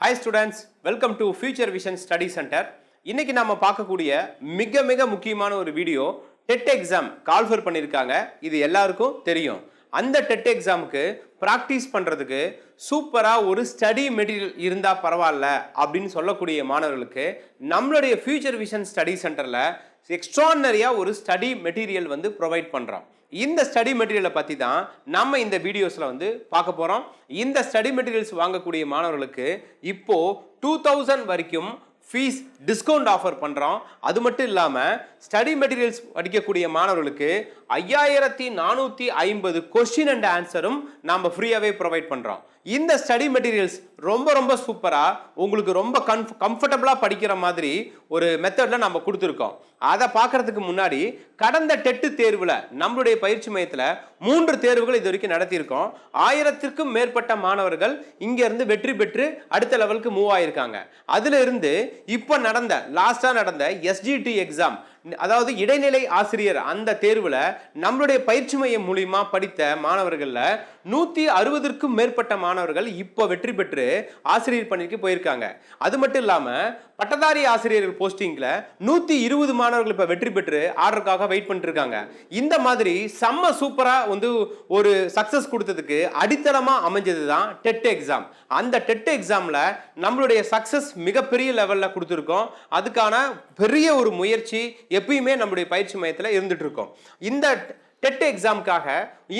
Hi students welcome to future vision study centre இன்னைக்கு நாம பார்க்கக்கூடிய மிக மிக முக்கியமான ஒரு வீடியோ டெட் எக்ஸாம் கால்ஃபர் பண்ணியிருக்காங்க. இது எல்லாருக்கும் தெரியும். அந்த டெட் எக்ஸாமுக்கு ப்ராக்டிஸ் பண்ணுறதுக்கு சூப்பராக ஒரு ஸ்டடி மெட்டீரியல் இருந்தால் பரவாயில்ல அப்படின்னு சொல்லக்கூடிய மாணவர்களுக்கு நம்மளுடைய ஃபியூச்சர் விஷன் ஸ்டடி சென்டரில் எக்ஸ்ட்ரானரியாக ஒரு ஸ்டடி மெட்டீரியல் வந்து ப்ரொவைட் பண்ணுறான் இந்த ஸ்டடி மெட்டீரியலை பற்றி தான் நம்ம இந்த வீடியோஸில் வந்து பார்க்க போகிறோம் இந்த ஸ்டடி மெட்டீரியல்ஸ் வாங்கக்கூடிய மாணவர்களுக்கு இப்போது டூ தௌசண்ட் வரைக்கும் ஃபீஸ் டிஸ்கவுண்ட் ஆஃபர் பண்ணுறோம் அது மட்டும் இல்லாமல் ஸ்டடி மெட்டீரியல்ஸ் படிக்கக்கூடிய மாணவர்களுக்கு ஐயாயிரத்தி நானூற்றி ஐம்பது கொஸ்டின் அண்ட் ஆன்சரும் நாம் ஃப்ரீயாகவே ப்ரொவைட் பண்ணுறோம் இந்த ஸ்டடி மெட்டீரியல்ஸ் ரொம்ப ரொம்ப சூப்பராக உங்களுக்கு ரொம்ப கம்ஃப் கம்ஃபர்டபுளாக படிக்கிற மாதிரி ஒரு மெத்தடில் நம்ம கொடுத்துருக்கோம். அதை பார்க்கறதுக்கு முன்னாடி கடந்த டெட்டு தேர்வில் நம்மளுடைய பயிற்சி மையத்தில் மூன்று தேர்வுகள் இது வரைக்கும் நடத்தியிருக்கோம். ஆயிரத்திற்கும் மேற்பட்ட மாணவர்கள் இங்கேருந்து வெற்றி பெற்று அடுத்த லெவலுக்கு மூவ் ஆயிருக்காங்க. அதுல இருந்து இப்போ நடந்த லாஸ்ட்டாக நடந்த எஸ்ஜிடி எக்ஸாம் அதாவது இடைநிலை ஆசிரியர் அந்த தேர்வில் நம்மளுடைய பயிற்சி மையம் மூலியமா படித்த மாணவர்களில் நூற்றி அறுபதுக்கும் மேற்பட்ட மாணவர்கள் இப்போ வெற்றி பெற்று ஆசிரியர் பணிக்கு போயிருக்காங்க. அது மட்டும் இல்லாமல் பட்டதாரி ஆசிரியர்கள் போஸ்டிங்கில் நூற்றி இருபது மாணவர்கள் இப்போ வெற்றி பெற்று ஆர்டருக்காக வெயிட் பண்ணிட்டுருக்காங்க இந்த மாதிரி செம்ம சூப்பராக வந்து ஒரு சக்ஸஸ் கொடுத்ததுக்கு அடித்தளமாக அமைஞ்சது தான் டெட் எக்ஸாம். அந்த டெட் எக்ஸாமில் நம்மளுடைய சக்ஸஸ் மிகப்பெரிய லெவலில் கொடுத்துருக்கோம். அதுக்கான பெரிய ஒரு முயற்சி எப்பயுமே நம்முடைய பயிற்சி மையத்தில் இருந்துட்டு இருக்கோம் இந்த டெட் எக்ஸாமுக்காக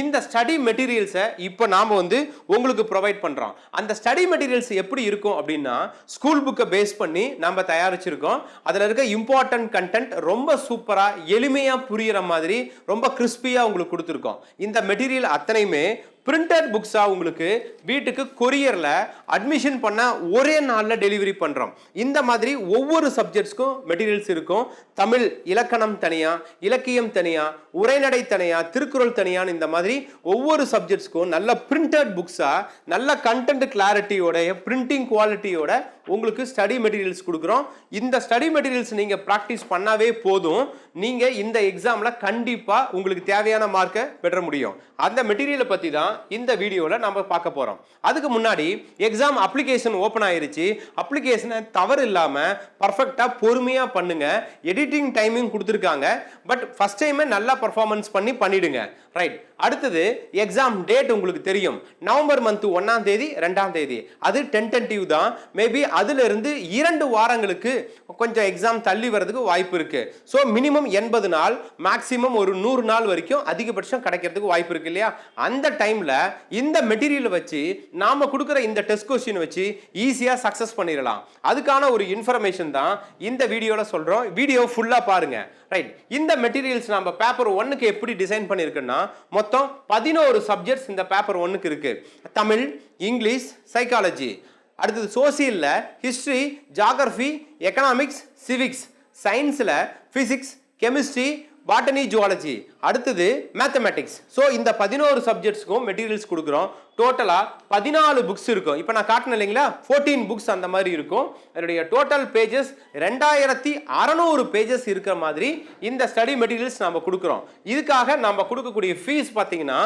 இந்த ஸ்டடி மெட்டீரியல்ஸை இப்போ நாம் வந்து உங்களுக்கு ப்ரொவைட் பண்ணுறோம் அந்த ஸ்டடி மெட்டீரியல்ஸ் எப்படி இருக்கும் அப்படின்னா ஸ்கூல் புக்கை பேஸ் பண்ணி நம்ம தயாரிச்சிருக்கோம். அதில் இருக்க இம்பார்ட்டன்ட் கண்டென்ட் ரொம்ப சூப்பராக எளிமையாக புரிகிற மாதிரி ரொம்ப கிறிஸ்பியாக உங்களுக்கு கொடுத்துருக்கோம். இந்த மெட்டீரியல் அத்தனையுமே பிரிண்டட் புக்ஸாக உங்களுக்கு வீட்டுக்கு கொரியரில் அட்மிஷன் பண்ண ஒரே நாளில் டெலிவரி பண்ணுறோம் இந்த மாதிரி ஒவ்வொரு சப்ஜெக்ட்ஸ்க்கும் மெட்டீரியல்ஸ் இருக்கும். தமிழ் இலக்கணம் தனியாக இலக்கியம் தனியாக உரைநடை தனியாக திருக்குறள் தனியான்னு இந்த மாதிரி ஒவ்வொரு சப்ஜெக்ட்ஸ்க்கும் நல்ல பிரிண்டட் புக்ஸாக நல்ல கண்டென்ட் கிளாரிட்டியோட பிரிண்டிங் குவாலிட்டியோட உங்களுக்கு ஸ்டடி மெட்டீரியல்ஸ் கொடுக்குறோம். இந்த ஸ்டடி மெட்டீரியல்ஸ் நீங்கள் ப்ராக்டிஸ் பண்ணாவே போதும். நீங்கள் இந்த எக்ஸாமில் கண்டிப்பாக உங்களுக்கு தேவையான மார்க்கை பெற முடியும். அந்த மெட்டீரியலை பற்றி தான் இந்த வீடியோவில் நம்ம பார்க்க போகிறோம் அதுக்கு முன்னாடி எக்ஸாம் அப்ளிகேஷன் ஓப்பன் ஆயிருச்சு. அப்ளிகேஷனை தவறு இல்லாமல் பர்ஃபெக்டாக பொறுமையாக பண்ணுங்க. எடிட்டிங் டைமிங் கொடுத்துருக்காங்க. பட் ஃபஸ்ட் டைமே நல்லா பர்ஃபார்மன்ஸ் பண்ணி பண்ணிவிடுங்க ரைட் அடுத்தது எக்ஸாம் டேட் உங்களுக்கு தெரியும். நவம்பர் மந்த் ஒன்னாம் தேதி ரெண்டாம் தேதி. அது டென்டென்டிவ் தான். மேபி அதிலிருந்து இரண்டு வாரங்களுக்கு கொஞ்சம் எக்ஸாம் தள்ளி வர்றதுக்கு வாய்ப்பு இருக்கு. ஸோ மினிமம் எண்பது நாள் மேக்ஸிமம் ஒரு நூறு நாள் வரைக்கும் அதிகபட்சம் கிடைக்கிறதுக்கு வாய்ப்பு இருக்கு இல்லையா? அந்த டைம்ல இந்த மெட்டீரியலை வச்சு நாம கொடுக்குற இந்த டெஸ்ட் கொஸ்டின் வச்சு ஈஸியா சக்சஸ் பண்ணிடலாம். அதுக்கான ஒரு இன்ஃபர்மேஷன் தான் இந்த வீடியோவில் சொல்றோம். வீடியோ ஃபுல்லாக பாருங்க. ரைட் இந்த மெட்டீரியல்ஸ் நம்ம பேப்பர் ஒன்னுக்கு எப்படி டிசைன் பண்ணியிருக்குன்னா மொத்தம் பதினோரு சப்ஜெக்ட்ஸ் இந்த பேப்பர் ஒன்றுக்கு இருக்கு. தமிழ் இங்கிலீஷ் சைக்காலஜி அடுத்தது சோசியலில் ஹிஸ்ட்ரி ஜாகிரஃபி எக்கனாமிக்ஸ் சிவிக்ஸ் சயின்ஸில் ஃபிசிக்ஸ் கெமிஸ்ட்ரி பாட்டனி ஜுவாலஜி அடுத்தது மேத்தமெட்டிக்ஸ் ஸோ இந்த பதினோரு சப்ஜெக்ட்ஸ்க்கும் மெட்டீரியல்ஸ் கொடுக்குறோம். டோட்டலாக பதினாலு புக்ஸ் இருக்கும். இப்போ நான் காட்டினேன் இல்லைங்களா? ஃபோர்டீன் புக்ஸ் அந்த மாதிரி இருக்கும். அதனுடைய டோட்டல் பேஜஸ் ரெண்டாயிரத்தி அறநூறு பேஜஸ் இருக்கிற மாதிரி இந்த ஸ்டடி மெட்டீரியல்ஸ் நம்ம கொடுக்குறோம். இதுக்காக நம்ம கொடுக்கக்கூடிய ஃபீஸ் பார்த்தீங்கன்னா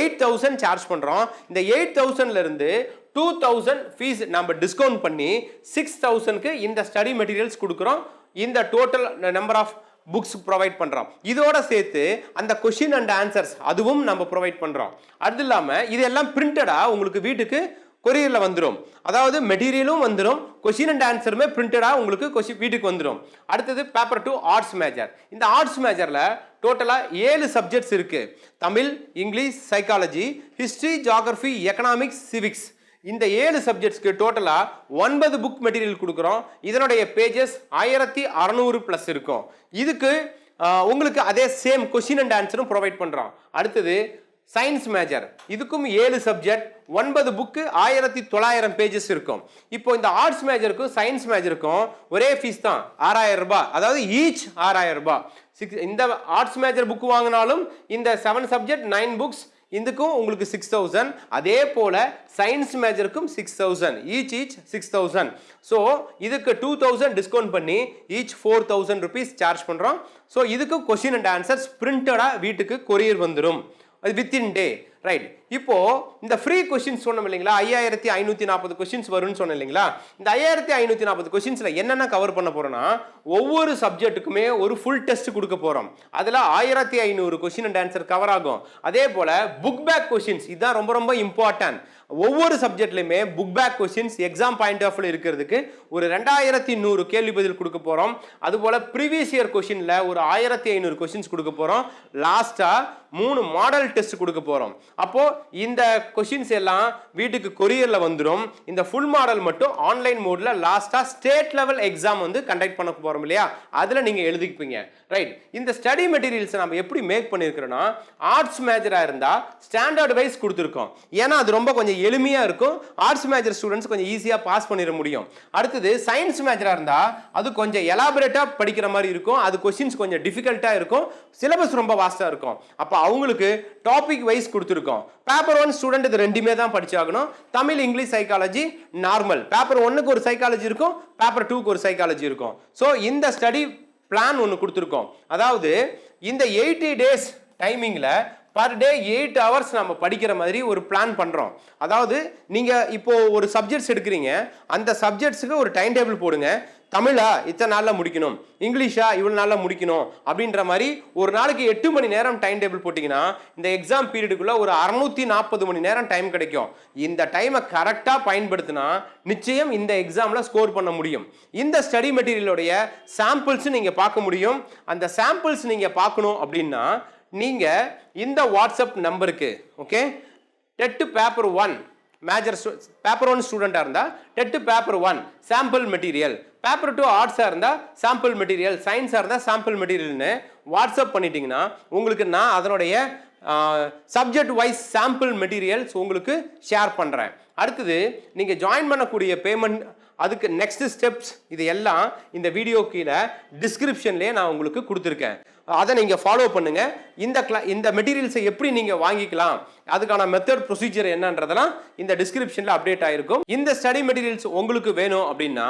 எயிட் தௌசண்ட் சார்ஜ் பண்ணுறோம் இந்த எயிட் தௌசண்ட்லேருந்து டூ தௌசண்ட் ஃபீஸ் நம்ம டிஸ்கவுண்ட் பண்ணி சிக்ஸ் தௌசண்ட்க்கு இந்த ஸ்டடி மெட்டீரியல்ஸ் கொடுக்குறோம். இந்த total number of books provide பண்ணுறோம் இதோட சேர்த்து அந்த கொஷின் அண்ட் ஆன்சர்ஸ் அதுவும் நம்ம ப்ரொவைட் பண்ணுறோம் அது இல்லாமல் இதெல்லாம் பிரிண்டடாக உங்களுக்கு வீட்டுக்கு கொரியரில் வந்துடும் அதாவது மெட்டீரியலும் வந்துடும் கொஷின் அண்ட் ஆன்சருமே பிரிண்டடாக உங்களுக்கு கொஷின் வீட்டுக்கு வந்துடும் அடுத்தது பேப்பர் டூ ஆர்ட்ஸ் மேஜர் இந்த ஆர்ட்ஸ் மேஜரில் டோட்டலாக ஏழு சப்ஜெக்ட்ஸ் இருக்குது Tamil English psychology history geography economics civics இந்த ஏழு சப்ஜெக்ட்ஸ்க்கு டோட்டலாக ஒன்பது புக் மெட்டீரியல் கொடுக்குறோம். இதனுடைய பேஜஸ் ஆயிரத்தி அறநூறு ப்ளஸ் இருக்கும். இதுக்கு உங்களுக்கு அதே சேம் கொஷின் அண்ட் ஆன்சரும் ப்ரொவைட் பண்ணுறோம் அடுத்தது சயின்ஸ் மேஜர் இதுக்கும் ஏழு சப்ஜெக்ட் ஒன்பது புக்கு ஆயிரத்தி தொள்ளாயிரம் பேஜஸ் இருக்கும். இப்போ இந்த ஆர்ட்ஸ் மேஜருக்கும் சயின்ஸ் மேஜருக்கும் ஒரே ஃபீஸ் தான். ஆறாயிரம் ரூபாய். அதாவது ஈச் ஆறாயிரம் ரூபாய். சிக்ஸ் இந்த ஆர்ட்ஸ் மேஜர் புக் வாங்கினாலும் இந்த செவன் சப்ஜெக்ட் நைன் புக்ஸ் இதுக்கும் உங்களுக்கு சிக்ஸ் தௌசண்ட் அதே போல் science மேஜருக்கும் six thousand each each six thousand so இதுக்கு டூ தௌசண்ட் டிஸ்கவுண்ட் பண்ணி each four thousand rupees charge பண்ணுறோம் ஸோ இதுக்கு கொஷின் அண்ட் ஆன்சர்ஸ் பிரிண்டடாக வீட்டுக்கு கொரியர் வந்துடும் அது வித்தின் டே ரைட் இப்போ இந்த ஃப்ரீ கொஸ்டின்ஸ் சொன்னோம் இல்லைங்களா? ஐயாயிரத்தி ஐநூற்றி நாற்பது கொஸ்டின்ஸ் வரும்னு சொன்னோம் இல்லைங்களா? இந்த ஐயாயிரத்தி ஐநூற்றி நாற்பது கொஸ்டின்ஸில் என்னென்ன கவர் பண்ண போகிறோன்னா ஒவ்வொரு சப்ஜெக்ட்டுக்குமே ஒரு ஃபுல் டெஸ்ட் கொடுக்க போகிறோம் அதில் ஆயிரத்தி ஐநூறு கொஸ்டின் அண்ட் ஆன்சர் கவர் ஆகும். அதே போல் புக் பேக் கொஸ்டின்ஸ் இதுதான் ரொம்ப ரொம்ப இம்பார்ட்டன்ட் ஒவ்வொரு சப்ஜெக்ட்லையுமே book back questions exam point of இருக்கிறதுக்கு ஒரு ரெண்டாயிரத்தி நூறு கேள்வி பதில் கொடுக்க போகிறோம் அதுபோல் ப்ரீவியஸ் இயர் கொஷினில் ஒரு ஆயிரத்தி ஐநூறு கொஷின்ஸ் கொடுக்க போகிறோம் லாஸ்ட்டாக மூணு மாடல் டெஸ்ட் கொடுக்க போகிறோம் அப்போது இந்த கொஷின்ஸ் எல்லாம் வீட்டுக்கு கொரியரில் வந்துடும் இந்த ஃபுல் மாடல் மட்டும் ஆன்லைன் மோடில் லாஸ்ட்டாக ஸ்டேட் லெவல் எக்ஸாம் வந்து கண்டக்ட் பண்ண போகிறோம் இல்லையா? அதில் நீங்கள் எழுதிக்குப்பீங்க ரைட் இந்த ஸ்டடி மெட்டீரியல்ஸை நம்ம எப்படி மேக் பண்ணியிருக்கிறோன்னா ஆர்ட்ஸ் மேஜராக இருந்தால் ஸ்டாண்டர்ட் வைஸ் கொடுத்துருக்கோம். ஏன்னா அது ரொம்ப கொஞ்சம் எளிமையாக இருக்கும். ஆர்ட்ஸ் மேஜர் ஸ்டூடெண்ட்ஸ் கொஞ்சம் ஈஸியாக பாஸ் பண்ணிட முடியும். அடுத்தது சயின்ஸ் மேஜராக இருந்தால் அது கொஞ்சம் எலாபரேட்டாக படிக்கிற மாதிரி இருக்கும். அது கொஸ்டின்ஸ் கொஞ்சம் டிஃபிகல்ட்டாக இருக்கும். சிலபஸ் ரொம்ப வாஸ்ட்டாக இருக்கும். அப்போ அவங்களுக்கு டாபிக் வைஸ் கொடுத்துருக்கோம். பேப்பர் ஒன் ஸ்டூடெண்ட் இது ரெண்டுமே தான் படிச்சாகணும். Tamil English psychology normal paper ஒன்னுக்கு ஒரு சைக்காலஜி இருக்கும். பேப்பர் டூக்கு ஒரு சைக்காலஜி இருக்கும். ஸோ இந்த ஸ்டடி பிளான் ஒன்று கொடுத்துருக்கோம். அதாவது இந்த எயிட்டி டேஸ் டைமிங்கில் பர் டே எயிட் ஹவர்ஸ் நம்ம படிக்கிற மாதிரி ஒரு பிளான் பண்ணுறோம் அதாவது நீங்கள் இப்போது ஒரு சப்ஜெக்ட்ஸ் எடுக்கிறீங்க. அந்த சப்ஜெக்ட்ஸுக்கு ஒரு டைம் டேபிள் போடுங்க. தமிழா இத்தனை நாளில் முடிக்கணும். இங்கிலீஷா இவ்வளோ நாளில் முடிக்கணும். அப்படின்ற மாதிரி ஒரு நாளைக்கு எட்டு மணி நேரம் டைம் டேபிள் போட்டிங்கன்னா இந்த எக்ஸாம் பீரியடுக்குள்ளே ஒரு அறநூற்றி நாற்பது மணி நேரம் டைம் கிடைக்கும். இந்த டைமை கரெக்டாக பயன்படுத்தினா நிச்சயம் இந்த எக்ஸாமில் ஸ்கோர் பண்ண முடியும். இந்த ஸ்டடி மெட்டீரியலுடைய சாம்பிள்ஸ் நீங்கள் பார்க்க முடியும். அந்த சாம்பிள்ஸ் நீங்கள் பார்க்கணும் அப்படின்னா நீங்கள் இந்த வாட்ஸ்அப் நம்பருக்கு okay TET paper one major paper one ஸ்டூடெண்ட்டாக இருந்தால் TET paper one sample material paper two ஆர்ட்ஸாக இருந்தால் சாம்பிள் மெட்டீரியல் சயின்ஸாக இருந்தால் சாம்பிள் மெட்டீரியல்னு வாட்ஸ்அப் பண்ணிட்டீங்கன்னா உங்களுக்கு நான் அதனுடைய சப்ஜெக்ட் வைஸ் சாம்பிள் மெட்டீரியல்ஸ் உங்களுக்கு ஷேர் பண்ணுறேன் அடுத்தது நீங்கள் ஜாயின் பண்ணக்கூடிய பேமெண்ட் அதுக்கு நெக்ஸ்ட் ஸ்டெப்ஸ் இது எல்லாம் இந்த வீடியோ கீழே டிஸ்கிரிப்ஷன்லேயே நான் உங்களுக்கு கொடுத்துருக்கேன். அதை நீங்கள் ஃபாலோ பண்ணுங்கள் இந்த கிளா இந்த மெட்டீரியல்ஸை எப்படி நீங்கள் வாங்கிக்கலாம் அதுக்கான மெத்தட் ப்ரொசீஜர் என்னன்றதெல்லாம் இந்த டிஸ்கிரிப்ஷனில் அப்டேட் ஆகிருக்கும் இந்த ஸ்டடி மெட்டீரியல்ஸ் உங்களுக்கு வேணும் அப்படின்னா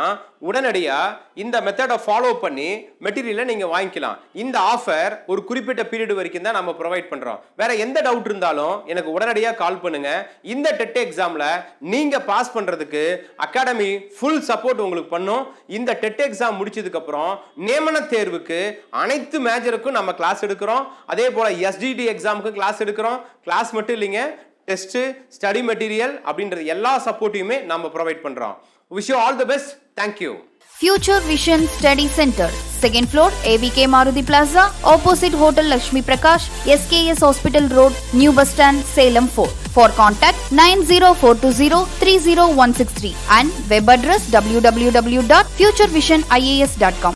உடனடியாக இந்த மெத்தடை ஃபாலோ பண்ணி மெட்டீரியலை நீங்கள் வாங்கிக்கலாம். இந்த ஆஃபர் ஒரு குறிப்பிட்ட பீரியட் வரைக்கும் தான் நம்ம ப்ரொவைட் பண்ணுறோம் வேற எந்த டவுட் இருந்தாலும் எனக்கு உடனடியாக கால் பண்ணுங்கள் இந்த டெட் எக்ஸாமில் நீங்கள் பாஸ் பண்ணுறதுக்கு அகாடமி ஃபுல் சப்போர்ட் உங்களுக்கு பண்ணும். இந்த டெட் எக்ஸாம் முடிச்சதுக்கப்புறம் நியமன தேர்வுக்கு அனைத்து மேஜருக்கும் எக்ஸாமுக்கும் நம்ம கிளாஸ் எடுக்கிறோம் அதே போல் எஸ்டிடி எக்ஸாமுக்கும் கிளாஸ் எடுக்கிறோம் கிளாஸ் மட்டும் இல்லைங்க டெஸ்ட்டு ஸ்டடி மெட்டீரியல் அப்படின்ற எல்லா சப்போர்ட்டையுமே நம்ம ப்ரொவைட் பண்ணுறோம் wish you all the best thank you future vision study centre second floor AVK Maruti plaza opposite hotel Lakshmi Prakash SKS hospital road new bus stand Salem for for contact nine zero four two zero three zero one six three and web address W W W dot future vision IAS dot com